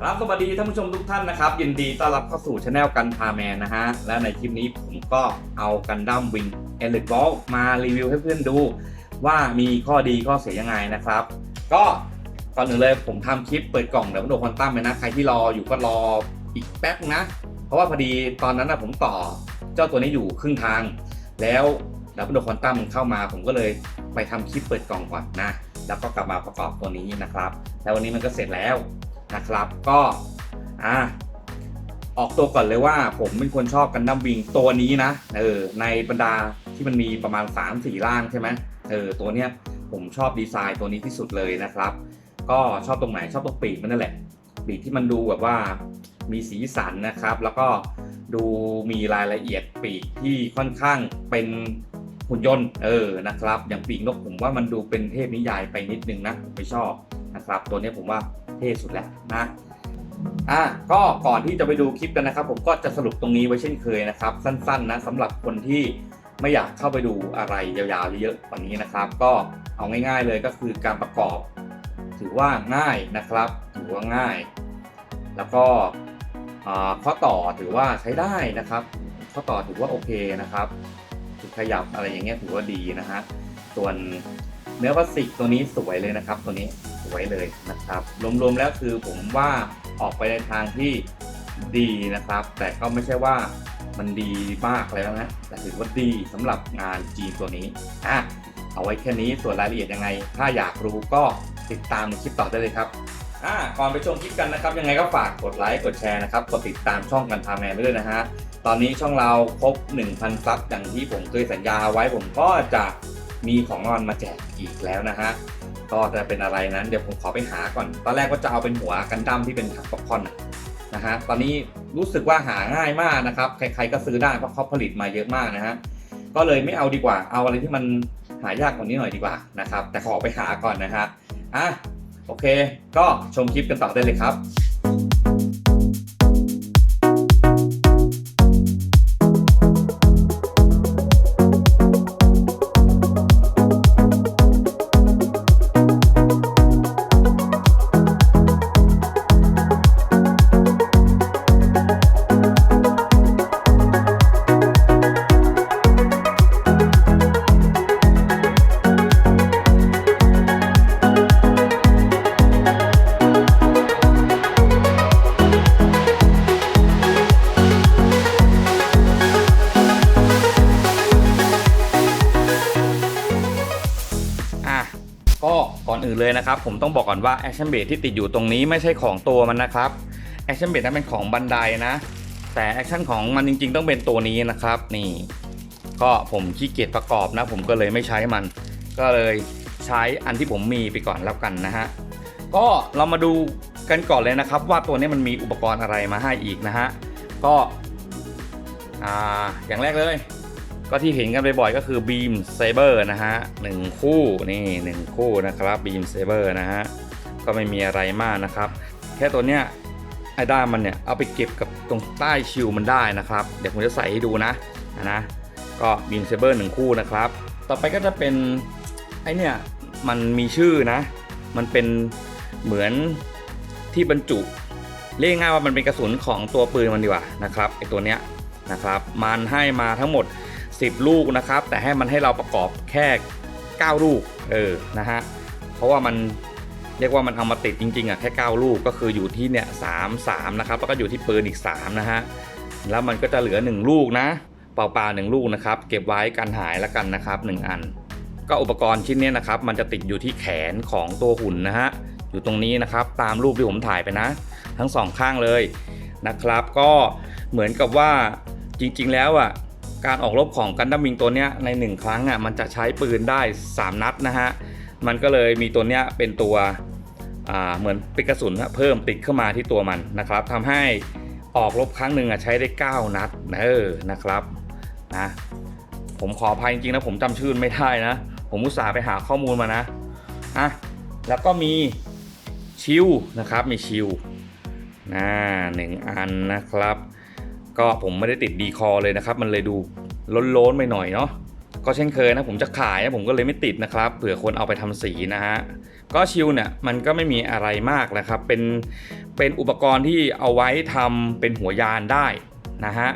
ครับสวัสดีท่านผู้ชมทุกท่านนะครับ ยินดีต้อนรับเข้าสู่ช anel กันพาแมนนะฮะ และในคลิปนี้ผมก็เอากันดั้มวิงเอลิทบอลมารีวิวให้เพื่อนดูว่ามีข้อดีข้อเสียยังไงนะครับ ก็ก่อนอื่นเลยผมทำคลิปเปิดกล่องเดี๋ยวมันโดนคอนตั้มไปนะ ใครที่รออยู่ก็รออีกแป๊บนะ เพราะว่าพอดีตอนนั้นนะผมต่อเจ้าตัวนี้อยู่ครึ่งทาง แล้วดับเบิลควอนตัมเข้ามาผมก็เลยไปทำคลิปเปิดกล่องก่อนนะ แล้วก็กลับมาประกอบตัวนี้นะครับ แล้ววันนี้มันก็เสร็จแล้ว นะครับก็อ่าออกตัวก่อนเลยว่าผมเป็นคนชอบกันดั้มวิงตัวนี้นะเออในบรรดาที่มันมีประมาณ 3-4 ร่างใช่ไหมเออตัวเนี้ยผมชอบดีไซน์ตัวนี้ที่สุดเลยนะครับ ก็ชอบตรงไหนชอบตรงปีกมันนั่นแหละ ปีกที่มันดูแบบว่ามีสีสันนะครับ แล้วก็ดูมีรายละเอียดปีกที่ค่อนข้างเป็นหุ่นยนต์เออนะครับ อย่างปีกนกผมว่ามันดูเป็นเทพนิยายไปนิดนึงนะผมไม่ชอบ นะครับ ตัวนี้ผมว่าเท่สุดแล้วนะอะก็ก่อนที่จะไปดูคลิปกันนะครับ ผมก็จะสรุปตรงนี้ไว้เช่นเคยนะครับ สั้นๆนะสำหรับคนที่ไม่อยากเข้าไปดูอะไรยาวๆเยอะๆกว่านี้นะครับ ก็เอาง่าย ๆ เลยก็คือการประกอบ ถือว่าง่ายนะครับ ถือว่าง่าย แล้วก็ข้อต่อถือว่าใช้ได้นะครับ ข้อต่อถือว่าโอเคนะครับจุดขยับอะไรอย่างเงี้ยถือว่าดีนะฮะส่วน เนื้อพลาสติกตัวนี้สวยเลยนะครับ ตัวนี้สวยเลยนะครับ รวมๆแล้วคือผมว่าออกไปในทางที่ดีนะครับ แต่ก็ไม่ใช่ว่ามันดีมากแล้วนะ แต่ถือว่าดีสำหรับงานจีนตัวนี้อะเอาไว้แค่นี้ส่วนรายละเอียดยังไง ถ้าอยากรู้ก็ติดตามในคลิปต่อได้เลยครับอ่าก่อนไปชมคลิปกันนะครับ ยังไงก็ฝากกดไลค์กดแชร์นะครับกดติดตามช่องกันพาแมนด้วยนะฮะตอนนี้ช่องเราครบ 1,000 ซับอย่างที่ผมเคยสัญญาไว้ผมก็จะ มีของรางวัลมาแจกอีกแล้วนะฮะก็จะเป็นอะไรนั้นเดี๋ยวผมขอไปหาก่อน ตอนแรกก็จะเอาเป็นหัวกันดั้มที่เป็นถังป๊อปคอนนะนะฮะตอนนี้รู้สึกว่าหาง่ายมากนะครับ ใครๆก็ซื้อได้เพราะเขาผลิตมาเยอะมากนะฮะก็เลยไม่เอาดีกว่า เอาอะไรที่มันหายากกว่านี้หน่อยดีกว่านะครับ แต่ขอไปหาก่อนนะฮะอะโอเค ก็ชมคลิปกันต่อได้เลยครับ ก็ก่อนอื่นเลยนะครับ ผมต้องบอกก่อนว่า Action b a s ที่ติดอยู่ตรงนี้ไม่ใช่ของตัวมันนะครับ Action b a s นั้นเป็นของบันไดนะ แต่ Action ของมันจริง ๆ ต้องเป็นตัวนี้นะครับ นี่ ก็ผมขี้เกียจประกอบนะ ผมก็เลยไม่ใช้มัน ก็เลยใช้อันที่ผมมีไปก่อนแล้วกันนะฮะก็เรามาดูกันก่อนเลยนะครับ ว่าตัวนี้มันมีอุปกรณ์อะไรมาให้อีกนะฮะก็อ่าอย่างแรกเลย ก็ที่เห็นกันบ่อยๆก็คือ Beam Saber นะฮะหนึ่งคู่นี่หนึ่งคู่นะครับ Beam Saber นะฮะก็ไม่มีอะไรมากนะครับ แค่ตัวเนี้ยไอ้ด้ามมันเนี่ยเอาไปเก็บกับตรงใต้ชิวมันได้นะครับ เดี๋ยวผมจะใส่ให้ดูนะนะก็ Beam Saber หนึ่งคู่นะครับ ต่อไปก็จะเป็นไอเนี่ยมันมีชื่อนะ มันเป็นเหมือนที่บรรจุ เรียกง่ายว่ามันเป็นกระสุนของตัวปืนมันดีกว่านะครับไอตัวเนี้ยนะครับ มันให้มาทั้งหมด 10 ลูกนะครับ แต่ให้มันให้เราประกอบแค่ 9 ลูกเออนะฮะเพราะว่ามันเรียกว่ามันเอามาติดจริงๆอะแค่ 9 ลูกก็คืออยู่ที่เนี่ยสามสามนะครับแล้วก็อยู่ที่ปืนอีก 3 นะฮะแล้วมันก็จะเหลือ 1 ลูกนะ เปล่าๆหนึ่งลูกนะครับ เก็บไว้กันหายแล้วกันนะครับ 1 อัน ก็อุปกรณ์ชิ้นเนี้ยนะครับ มันจะติดอยู่ที่แขนของตัวหุ่นนะฮะอยู่ตรงนี้นะครับตามรูปที่ผมถ่ายไปนะ ทั้งสองข้างเลยนะครับ ก็เหมือนกับว่าจริงๆแล้วอะ การออกรบของกันดัมวิงตัวเนี้ยใน 1 ครั้งอะมันจะใช้ปืนได้ 3 นัดนะฮะ มันก็เลยมีตัวเนี้ยเป็นตัวเหมือนป็นกระสุนเพิ่มติดเข้ามาที่ตัวมันนะครับทำให้ออกรบครั้งหนึ่งอะใช้ได้ 9 นัดเออนะครับนะผมขออภัยจริงๆนะผมจำชื่อไม่ได้นะ ผมอุตส่าห์ไปหาข้อมูลมานะอะแล้วก็มีชิวนะครับมีชิวนะหนึ่งอันนะครับ ก็ผมไม่ได้ติดดีคอเลยนะครับ มันเลยดูล้นๆไปหน่อยเนาะก็เช่นเคยนะผมจะขายนะผมก็เลยไม่ติดนะครับเผื่อคนเอาไปทำสีนะฮะก็ชิลเนี่ยมันก็ไม่มีอะไรมากนะครับ เป็นเป็นอุปกรณ์ที่เอาไว้ทำเป็นหัวยานได้นะฮะ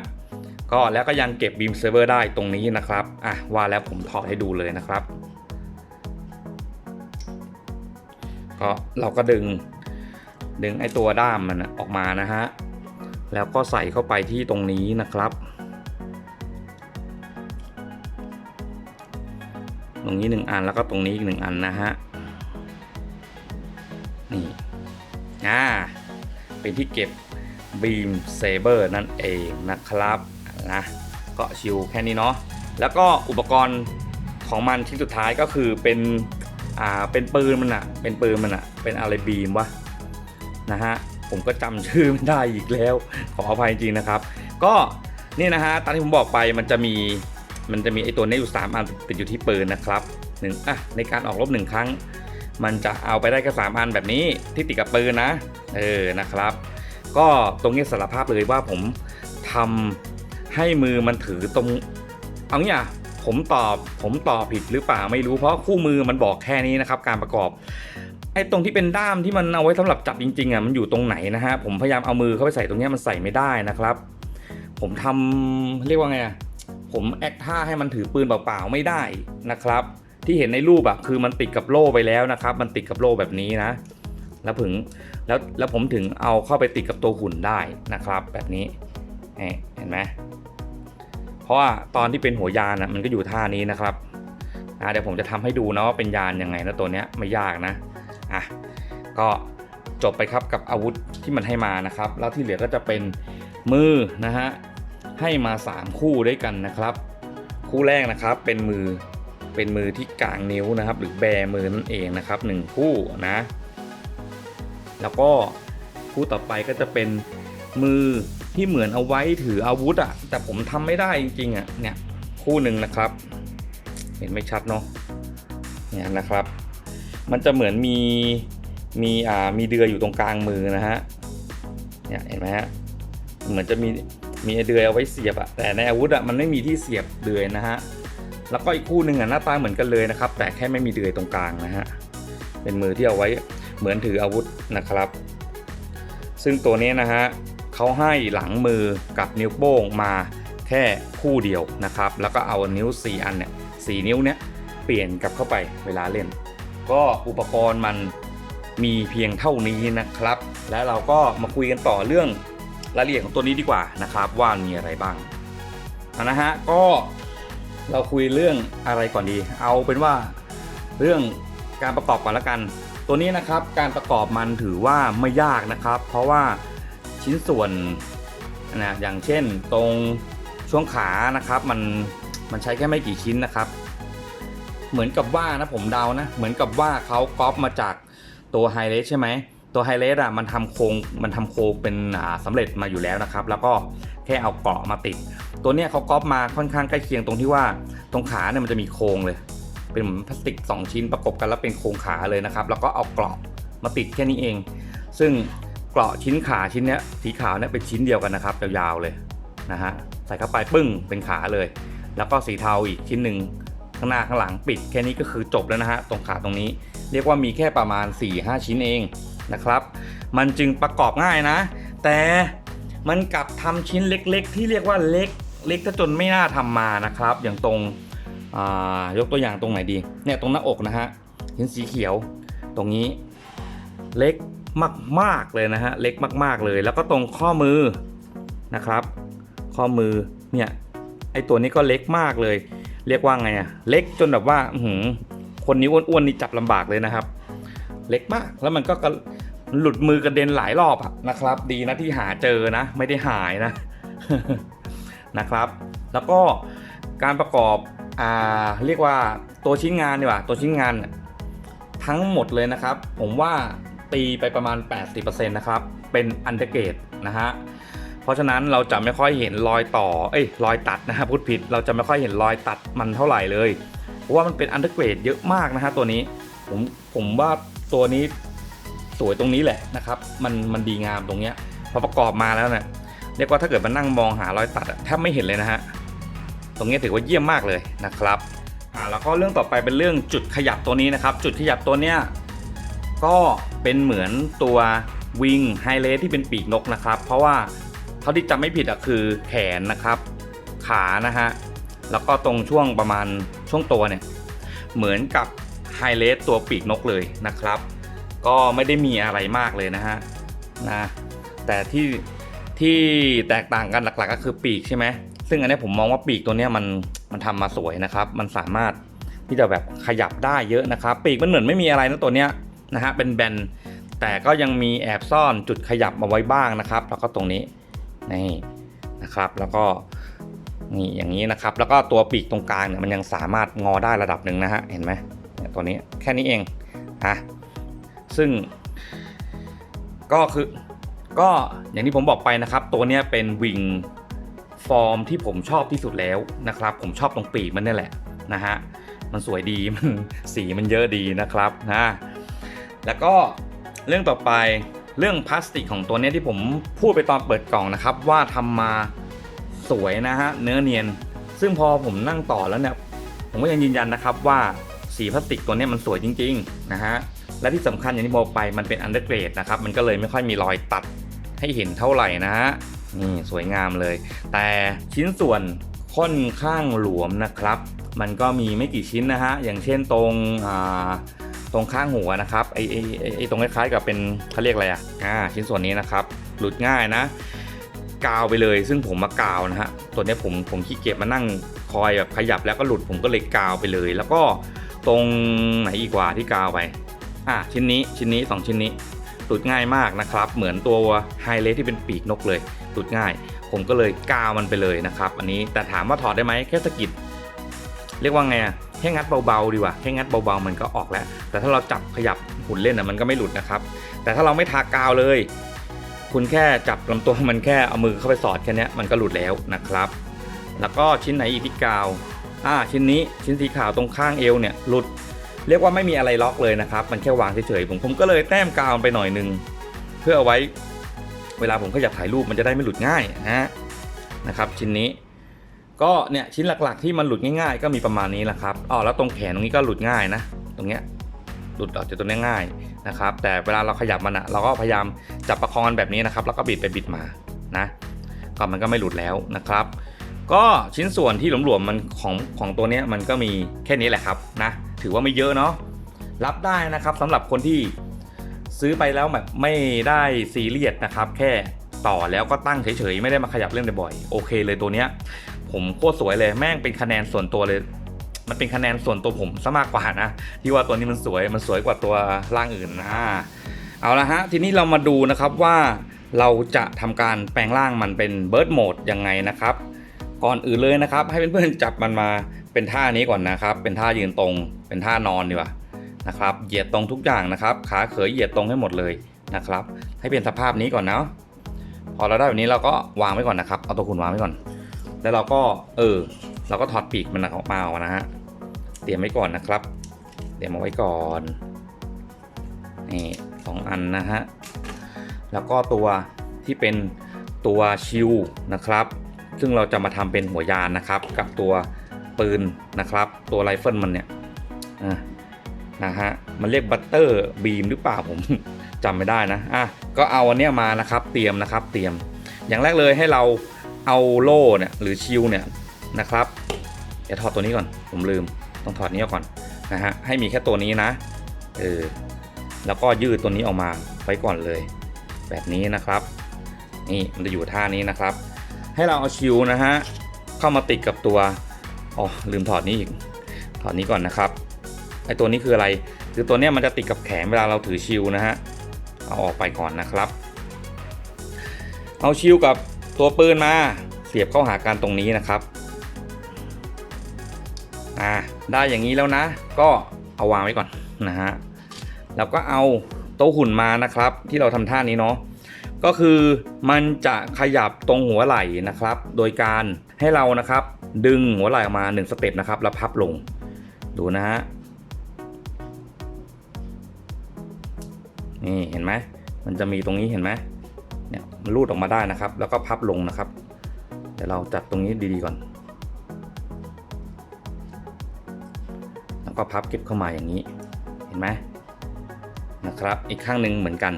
ก็แล้วก็ยังเก็บบีมเซอร์เวอร์ได้ตรงนี้นะครับอะว่าแล้วผมถอดให้ดูเลยนะครับ ก็เราก็ดึงดึงไอ้ตัวด้ามมันออกมานะฮะ แล้วก็ใส่เข้าไปที่ตรงนี้นะครับ ตรงนี้หนึ่งอันแล้วก็ตรงนี้อีกหนึ่งอันนะฮะ นี่ อ่า เป็นที่เก็บบีมเซเบอร์นั่นเองนะครับ นะ ก็ชิวแค่นี้เนาะ แล้วก็อุปกรณ์ของมันชิ้นสุดท้ายก็คือเป็น อ่า เป็นปืนมันอะเป็นปืนมันอะเป็นอะไรบีมวะ นะฮะ ผมก็จำชื่อไม่ได้อีกแล้ว ขออภัยจริงนะครับ ก็นี่นะฮะตามที่ผมบอกไปมันจะมีมันจะมีไอตัวนี้อยู่ 3 อันติดอยู่ที่ปืนนะครับหนึ่งอะในการออกรบหนึ่งครั้ง มันจะเอาไปได้แค่สามอันแบบนี้ที่ติดกับปืนนะเออนะครับ ก็ตรงนี้สารภาพเลยว่าผมทำให้มือมันถือตรงเอางี้อะผมตอบผมตอบผิดหรือเปล่าไม่รู้เพราะคู่มือมันบอกแค่นี้นะครับ การประกอบ ไอ้ตรงที่เป็นด้ามที่มันเอาไว้สำหรับจับจริงๆอะมันอยู่ตรงไหนนะฮะผมพยายามเอามือเข้าไปใส่ตรงนี้มันใส่ไม่ได้นะครับ ผมทำเรียกว่าไงอะผมแอคท่าให้มันถือปืนเปล่าๆไม่ได้นะครับ ที่เห็นในรูปอะคือมันติดกับโล่ไปแล้วนะครับ มันติดกับโล่แบบนี้นะ แล้วถึงแล้วแล้วผมถึงเอาเข้าไปติดกับตัวหุ่นได้นะครับ แบบนี้เห็นไหมเพราะว่าตอนที่เป็นหัวยานอะมันก็อยู่ท่านี้นะครับเดี๋ยวผมจะทำให้ดูนะว่าเป็นยานยังไงนะตัวเนี้ยไม่ยากนะ อะก็จบไปครับกับอาวุธที่มันให้มานะครับ แล้วที่เหลือก็จะเป็นมือนะฮะให้มา 3 คู่ด้วยกันนะครับ คู่แรกนะครับเป็นมือเป็นมือที่กลางนิ้วนะครับ หรือแบมือนั่นเองนะครับ 1 คู่นะแล้วก็คู่ต่อไปก็จะเป็นมือที่เหมือนเอาไว้ถืออาวุธอะแต่ผมทำไม่ได้จริงๆอะเนี่ยคู่หนึ่งนะครับ เห็นไม่ชัดเนาะเนี่ยนะครับ มันจะเหมือนมีมีอ่ามีเดือยอยู่ตรงกลางมือนะฮะเนี่ยเห็นไหมฮะเหมือนจะมีมีเดือยเอาไว้เสียบอะแต่ในอาวุธอะมันไม่มีที่เสียบเดือยนะฮะแล้วก็อีกคู่หนึ่งอะหน้าตาเหมือนกันเลยนะครับ แต่แค่ไม่มีเดือยตรงกลางนะฮะเป็นมือที่เอาไว้เหมือนถืออาวุธนะครับ ซึ่งตัวนี้นะฮะเขาให้หลังมือกับนิ้วโป้งมาแค่คู่เดียวนะครับ แล้วก็เอานิ้ว 4 อันเนี่ยสนิ้วเนี้ยเปลี่ยนกลับเข้าไปเวลาเล่น ก็อุปกรณ์มันมีเพียงเท่านี้นะครับ และเราก็มาคุยกันต่อเรื่องรายละเอียดของตัวนี้ดีกว่านะครับ ว่ามีอะไรบ้างนะฮะก็เราคุยเรื่องอะไรก่อนดี เอาเป็นว่าเรื่องการประกอบก่อนละกัน ตัวนี้นะครับการประกอบมันถือว่าไม่ยากนะครับ เพราะว่าชิ้นส่วนนะอย่างเช่นตรงช่วงขานะครับมันมันใช้แค่ไม่กี่ชิ้นนะครับ เหมือนกับว่านะผมเดานะ เหมือนกับว่าเขาก๊อปมาจากตัวไฮเลสใช่ไหมตัวไฮเลสอะมันทำโครงมันทำโครงเป็นสำเร็จมาอยู่แล้วนะครับ แล้วก็แค่เอาเกราะมาติด ตัวเนี้ยเขาก๊อปมาค่อนข้างใกล้เคียงตรงที่ว่าตรงขาเนี่ยมันจะมีโครงเลย เป็นเหมือนพลาสติก 2 ชิ้นประกบกันแล้วเป็นโครงขาเลยนะครับ แล้วก็เอาเกราะมาติดแค่นี้เอง ซึ่งเกราะชิ้นขาชิ้นเนี้ยสีขาวเนี่ยเป็นชิ้นเดียวกันนะครับยาวๆเลยนะฮะใส่เข้าไปปึ้งเป็นขาเลย แล้วก็สีเทาอีกชิ้นหนึ่ง ข้างหน้าข้างหลังปิด แค่นี้ก็คือจบแล้วนะฮะตรงขาตรงนี้ เรียกว่ามีแค่ประมาณ 4-5 ชิ้นเองนะครับ มันจึงประกอบง่ายนะ แต่มันกลับทำชิ้นเล็กๆ ที่เรียกว่าเล็กเล็กถ้าจนไม่น่าทำมานะครับ อย่างตรงอ่ายกตัวอย่างตรงไหนดีเนี่ยตรงหน้าอกนะฮะชิ้นสีเขียวตรงนี้เล็กมากๆเลยนะฮะเล็กมากๆเลย แล้วก็ตรงข้อมือนะครับ ข้อมือเนี่ยไอตัวนี้ก็เล็กมากเลย เรียกว่าไงอะเล็กจนแบบว่าหืคนนิ้วอ้วนๆนี่จับลำบากเลยนะครับ เล็กมากแล้วมันก็กระหลุดมือกระเด็นหลายรอบอะนะครับ ดีนะที่หาเจอนะ ไม่ได้หายนะนะครับ แล้วก็การประกอบอ่าเรียกว่าตัวชิ้นงานดีกว่าตัวชิ้นงานทั้งหมดเลยนะครับ ผมว่าตีไปประมาณ 80%นะครับ เป็นอันเดอร์เกตนะฮะ เพราะฉะนั้นเราจะไม่ค่อยเห็นรอยต่อ เอ้ยรอยตัดนะฮะพูดผิด เราจะไม่ค่อยเห็นรอยตัดมันเท่าไหร่เลย เพราะว่ามันเป็นอันเดอร์เกรดเยอะมากนะฮะตัวนี้ ผมผมว่าตัวนี้สวยตรงนี้แหละนะครับ มันมันดีงามตรงเนี้ยพอประกอบมาแล้วเนี่ยเรียกว่าถ้าเกิดมานั่งมองหารอยตัดแทบไม่เห็นเลยนะฮะตรงเนี้ยถือว่าเยี่ยมมากเลยนะครับอ่าแล้วก็เรื่องต่อไปเป็นเรื่องจุดขยับตัวนี้นะครับ จุดขยับตัวเนี้ยก็เป็นเหมือนตัววิงไฮเลทที่เป็นปีกนกนะครับ เพราะว่า เท่าที่จำไม่ผิดอะคือแขนนะครับ ขานะฮะ แล้วก็ตรงช่วงประมาณช่วงตัวเนี่ย เหมือนกับไฮเลตัวปีกนกเลยนะครับ ก็ไม่ได้มีอะไรมากเลยนะฮะนะแต่ที่ที่แตกต่างกันหลักๆก็คือปีกใช่ไหมซึ่งอันนี้ผมมองว่าปีกตัวเนี้ยมันมันทำมาสวยนะครับ มันสามารถที่จะแบบขยับได้เยอะนะครับ ปีกมันเหมือนไม่มีอะไรนะตัวเนี้ยนะฮะเป็นแบนแต่ก็ยังมีแอบซ่อนจุดขยับมาไว้บ้างนะครับ แล้วก็ตรงนี้ นี่นะครับ แล้วก็นี่อย่างนี้นะครับ แล้วก็ตัวปีกตรงกลางเนี่ยมันยังสามารถงอได้ระดับหนึ่งนะฮะเห็นไหมตัวนี้แค่นี้เองอะซึ่ง ก็คือก็อย่างที่ผมบอกไปนะครับ ตัวนี้เป็นวิงฟอร์มที่ผมชอบที่สุดแล้วนะครับ ผมชอบตรงปีกมันนี่แหละนะฮะมันสวยดีมันสีมันเยอะดีนะครับนะแล้วก็เรื่องต่อไป เรื่องพลาสติกของตัวนี้ที่ผมพูดไปตอนเปิดกล่องนะครับ ว่าทำมาสวยนะฮะเนื้อเนียน ซึ่งพอผมนั่งต่อแล้วเนี่ยผมก็ยังยืนยันนะครับว่าสีพลาสติกตัวนี้มันสวยจริงๆนะฮะและที่สำคัญอย่างที่บอกไปมันเป็นอันเดอร์เกรดนะครับมันก็เลยไม่ค่อยมีรอยตัดให้เห็นเท่าไหร่นะฮะนี่สวยงามเลย แต่ชิ้นส่วนค่อนข้างหลวมนะครับ มันก็มีไม่กี่ชิ้นนะฮะอย่างเช่นตรงอ่า ตรงข้างหัวนะครับไอไอไอ้ไอ้ตรงคล้ายๆกับเป็นเขาเรียกอะไรอะอ่าชิ้นส่วนนี้นะครับ หลุดง่ายนะ กาวไปเลย ซึ่งผมมากาวนะฮะตัวนี้ผมผมขี้เกียจมานั่งคอยแบบขยับแล้วก็หลุดผมก็เลยกาวไปเลย แล้วก็ตรงไหนอีกว่าที่กาวไปอะชิ้นนี้ชิ้นนี้ 2 ชิ้นนี้หลุดง่ายมากนะครับ เหมือนตัวไฮเลที่เป็นปีกนกเลยหลุดง่าย ผมก็เลยกาวมันไปเลยนะครับ อันนี้แต่ถามว่าถอดได้ไหมแค่สะกิดเรียกว่าไงอะ แค่งัดเบาๆดีกว่าแค่งัดเบาๆมันก็ออกแล้ว แต่ถ้าเราจับขยับหุ่นเล่นอะมันก็ไม่หลุดนะครับ แต่ถ้าเราไม่ทากาวเลย คุณแค่จับลำตัวมันแค่เอามือเข้าไปสอดแค่นี้มันก็หลุดแล้วนะครับ แล้วก็ชิ้นไหนอีกที่กาวอ่าชิ้นนี้ชิ้นสีขาวตรงข้างเอวเนี่ยหลุด เรียกว่าไม่มีอะไรล็อกเลยนะครับ มันแค่วางเฉยๆผมผมก็เลยแต้มกาวไปหน่อยนึงเพื่อเอาไว้ เวลาผมขยับถ่ายรูปมันจะได้ไม่หลุดง่ายนะนะครับ ชิ้นนี้ ก็เนี่ยชิ้นหลักๆ ที่มันหลุดง่าย ๆ ก็มีประมาณนี้แหละครับอ๋อแล้วตรงแขนตรงนี้ก็หลุดง่ายนะ ตรงเนี้ยหลุดออกจากตัวเนี้ยง่ายนะครับ แต่เวลาเราขยับมันอะเราก็พยายามจับประคองมันแบบนี้นะครับ แล้วก็บิดไปบิดมานะก็มันก็ไม่หลุดแล้วนะครับ ก็ชิ้นส่วนที่หลวมๆมันของของตัวเนี้ยมันก็มีแค่นี้แหละครับนะถือว่าไม่เยอะเนาะรับได้นะครับสำหรับคนที่ซื้อไปแล้วแบบไม่ได้ซีเรียสนะครับ แค่ต่อแล้วก็ตั้งเฉยๆ ไม่ได้มาขยับเล่นบ่อยโอเคเลยตัวเนี้ย ผมโคตรสวยเลยแม่งเป็นคะแนนส่วนตัวเลย มันเป็นคะแนนส่วนตัวผมซะมากกว่านะ ที่ว่าตัวนี้มันสวยมันสวยกว่าตัวร่างอื่นนะเอาละฮะทีนี้เรามาดูนะครับว่าเราจะทำการแปลงร่างมันเป็นเบิร์ดโหมดยังไงนะครับ ก่อนอื่นเลยนะครับ ให้เพื่อนๆจับมันมาเป็นท่านี้ก่อนนะครับ เป็นท่ายืนตรง เป็นท่านอนดีกว่านะครับเหยียดตรงทุกอย่างนะครับ ขาเขยเหยียดตรงให้หมดเลยนะครับ ให้เป็นสภาพนี้ก่อนเนาะพอเราได้แบบนี้เราก็วางไว้ก่อนนะครับ เอาตัวหุ่นวางไว้ก่อน แล้วเราก็เออเราก็ถอดปีกมันออกมาเอานะฮะเตรียมไว้ก่อนนะครับ เตรียมเอาไว้ก่อนนี่สองอันนะฮะแล้วก็ตัวที่เป็นตัวชิวนะครับ ซึ่งเราจะมาทำเป็นหัวยานนะครับ กับตัวปืนนะครับ ตัวไรเฟิลมันเนี่ยนะฮะมันเรียกบัตเตอร์บีมหรือเปล่าผมจำไม่ได้นะอะก็เอาอันเนี้ยมานะครับ เตรียมนะครับ เตรียมอย่างแรกเลยให้เรา เอาโล่เนี่ยหรือชิวเนี่ยนะครับเดี๋ยวถอดตัวนี้ก่อนผมลืมต้องถอดนี้ออกก่อนนะฮะให้มีแค่ตัวนี้นะเออแล้วก็ยืดตัวนี้ออกมาไว้ก่อนเลย แบบนี้นะครับนี่มันจะอยู่ท่านี้นะครับ ให้เราเอาชิวนะฮะเข้ามาติดกับตัวอ๋อลืมถอดนี้อีกถอดนี้ก่อนนะครับไอตัวนี้คืออะไรคือตัวเนี้ยมันจะติดกับแขนเวลาเราถือชิวนะฮะเอาออกไปก่อนนะครับ เอาชิวกับ ตัวปืนมาเสียบเข้าหากันตรงนี้นะครับอ่าได้อย่างนี้แล้วนะ ก็เอาวางไว้ก่อนนะฮะแล้วก็เอาโต๊ะหุ่นมานะครับ ที่เราทำท่านี้เนาะก็คือมันจะขยับตรงหัวไหล่นะครับ โดยการให้เรานะครับ ดึงหัวไหล่ออกมา 1 สเต็ปนะครับ แล้วพับลงดูนะฮะนี่เห็นไหมมันจะมีตรงนี้เห็นไหม เนี่ยมันรูดออกมาได้นะครับ แล้วก็พับลงนะครับ เดี๋ยวเราจัดตรงนี้ดีๆก่อน แล้วก็พับเก็บเข้ามาอย่างนี้เห็นไหมนะครับ อีกข้างหนึ่งเหมือนกัน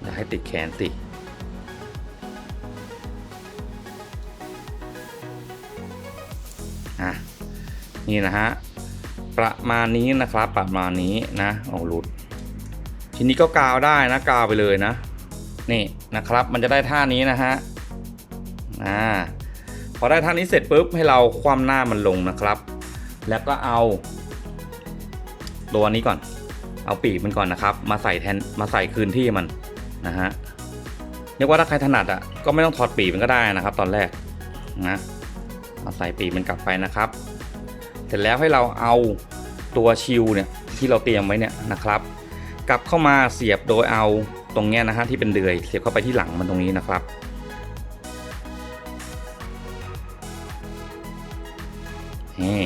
อย่าให้ติดแขนสิ นี่นะฮะประมาณนี้นะครับประมาณนี้นะโอ้หลุด ทีนี้ก็กาวได้นะกาวไปเลยนะ นี่นะครับมันจะได้ท่านี้นะฮะอ่าพอได้ท่านี้เสร็จปุ๊บให้เราคว่ำหน้ามันลงนะครับ แล้วก็เอาตัวนี้ก่อน เอาปีกมันก่อนนะครับ มาใส่แทนมาใส่คืนที่มันนะฮะเรียกว่าถ้าใครถนัดอะก็ไม่ต้องถอดปีกมันก็ได้นะครับ ตอนแรกนะมาใส่ปีกมันกลับไปนะครับ สร็จแล้วให้เราเอาตัวชิลเนี่ยที่เราเตรียมไว้เนี่ยนะครับ กลับเข้ามาเสียบโดยเอาตรงเนี้ยนะฮะที่เป็นเดือยเสียบเข้าไปที่หลังมันตรงนี้นะครับนี่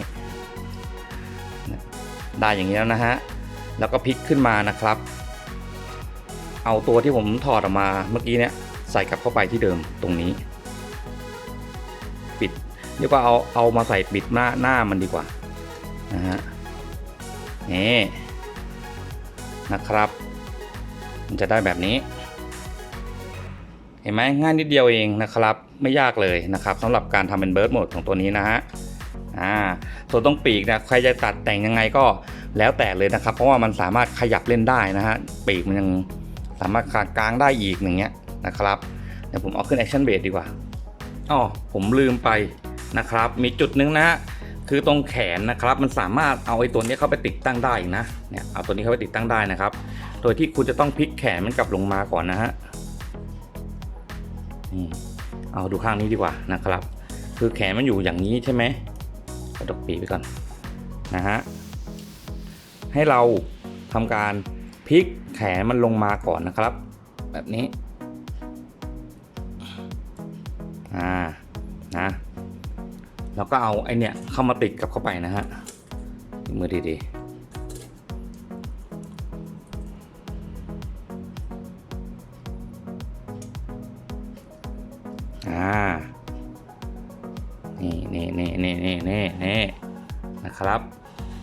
ได้อย่างนี้แล้วนะฮะแล้วก็พลิกขึ้นมานะครับ เอาตัวที่ผมถอดออกมาเมื่อกี้เนี่ยใส่กลับเข้าไปที่เดิมตรงนี้ ปิดเรียกว่าเอาเอามาใส่ปิดหน้าหน้ามันดีกว่า นะฮะนี่นะครับ มันจะได้แบบนี้ เห็นไหมง่ายนิดเดียวเองนะครับ ไม่ยากเลยนะครับสำหรับการทำเป็นเบิร์ดโหมดของตัวนี้นะฮะอ่าส่วนตรงปีกนี่ยใครจะตัดแต่งยังไงก็แล้วแต่เลยนะครับ เพราะว่ามันสามารถขยับเล่นได้นะฮะปีกมันยังสามารถขากลางได้อีกอย่างเงี้ยนะครับเดี๋ยวผมเอาขึ้นแอคชั่นเบสดีกว่าอ๋อผมลืมไปนะครับ มีจุดนึงนะฮะ คือตรงแขนนะครับ มันสามารถเอาไอ้ตัวนี้เข้าไปติดตั้งได้นะเนี่ยเอาตัวนี้เข้าไปติดตั้งได้นะครับ โดยที่คุณจะต้องพลิกแขนมันกลับลงมาก่อนนะฮะนี่เอาดูข้างนี้ดีกว่านะครับ คือแขนมันอยู่อย่างนี้ใช่ไหมกระดกปีไปก่อนนะฮะให้เราทำการพลิกแขนมันลงมาก่อนนะครับ แบบนี้อ่านะ แล้วก็เอาไอเนี่ยเข้ามาติดกับเข้าไปนะฮะมือดีๆอ่านี่นี่นี่นี่นี่นี่นี่นะครับ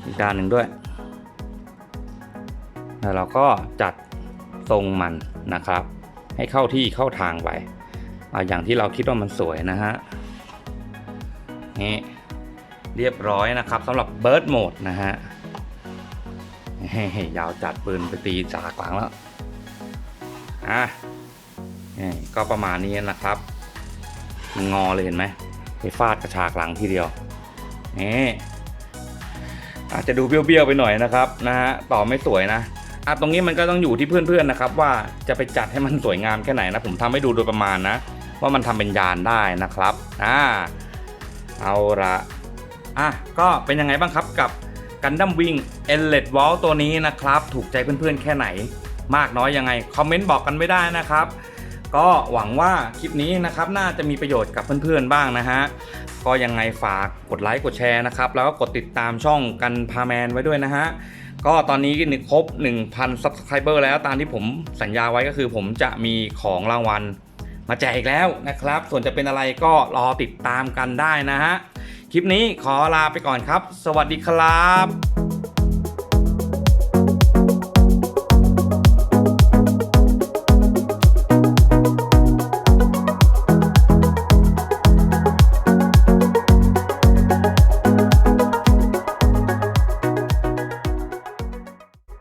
อีกด้านหนึ่งด้วย แล้วเราก็จัดทรงมันนะครับ ให้เข้าที่เข้าทางไปอาอย่างที่เราคิดว่ามันสวยนะฮะ นี่เรียบร้อยนะครับสำหรับเบิร์ดโหมดนะฮะยาวจัดปืนไปตีจากหลังแล้วอะก็ประมาณนี้นะครับ มันงอเลยเห็นไหมไปฟาดกระชากหลังทีเดียวนี่อาจจะดูเบี้ยวๆไปหน่อยนะครับนะฮะต่อไม่สวยนะอะตรงนี้มันก็ต้องอยู่ที่เพื่อนๆนะครับ ว่าจะไปจัดให้มันสวยงามแค่ไหนนะผมทำให้ดูโดยประมาณนะ ว่ามันทำเป็นยานได้นะครับอ่า เอาละอะก็เป็นยังไงบ้างครับกับกันดั้มวิงเอเลดวอลตัวนี้นะครับ ถูกใจเพื่อนๆแค่ไหน มากน้อยยังไง คอมเมนต์บอกกันไม่ได้นะครับ ก็หวังว่าคลิปนี้นะครับน่าจะมีประโยชน์กับเพื่อนๆบ้างนะฮะ ก็ยังไงฝากกดไลค์กดแชร์นะครับ แล้วก็กดติดตามช่องกันพาแมนไว้ด้วยนะฮะก็ตอนนี้ครบ 1,000 Subscriber แล้วตามที่ผมสัญญาไว้ก็คือผมจะมีของรางวัล มาแจกอีกแล้วนะครับ ส่วนจะเป็นอะไรก็รอติดตามกันได้นะฮะ คลิปนี้ขอลาไปก่อนครับ สวัสดีครับ